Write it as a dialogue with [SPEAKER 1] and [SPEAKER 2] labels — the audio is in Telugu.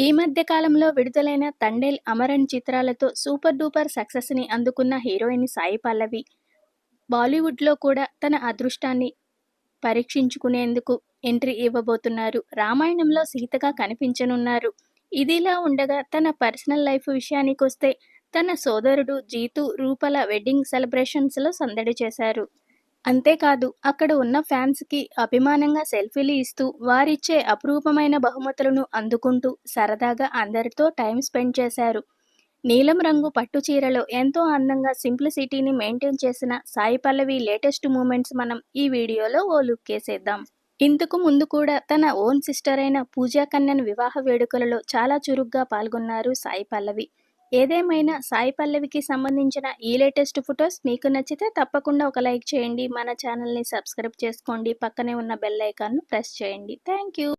[SPEAKER 1] ఈ మధ్య కాలంలో విడుదలైన తండేల్ అమరన్ చిత్రాలతో సూపర్ డూపర్ సక్సెస్ని అందుకున్న హీరోయిన్ సాయి పల్లవి బాలీవుడ్లో కూడా తన అదృష్టాన్ని పరీక్షించుకునేందుకు ఎంట్రీ ఇవ్వబోతున్నారు. రామాయణంలో సీతగా కనిపించనున్నారు. ఇదిలా ఉండగా తన పర్సనల్ లైఫ్ విషయానికొస్తే తన సోదరుడు జీతు రూపల వెడ్డింగ్ సెలబ్రేషన్స్లో సందడి చేశారు. అంతేకాదు అక్కడ ఉన్న ఫ్యాన్స్కి అభిమానంగా సెల్ఫీలు ఇస్తూ వారిచ్చే అపురూపమైన బహుమతులను అందుకుంటూ సరదాగా అందరితో టైం స్పెండ్ చేశారు. నీలం రంగు పట్టు చీరలో ఎంతో అందంగా సింప్లిసిటీని మెయింటైన్ చేసిన సాయి పల్లవి లేటెస్ట్ మూమెంట్స్ మనం ఈ వీడియోలో ఓ లుక్ వేసేద్దాం. ఇంతకు ముందు కూడా తన ఓన్ సిస్టర్ అయిన పూజా కన్యన్ వివాహ వేడుకలలో చాలా చురుగ్గా పాల్గొన్నారు సాయి పల్లవి. ఏదేమైనా సాయి పల్లవికి సంబంధించిన ఈ లేటెస్ట్ ఫొటోస్ మీకు నచ్చితే తప్పకుండా ఒక లైక్ చేయండి. మన ఛానల్ని సబ్స్క్రైబ్ చేసుకోండి. పక్కనే ఉన్న బెల్ ఐకాన్ను ప్రెస్ చేయండి. Thank you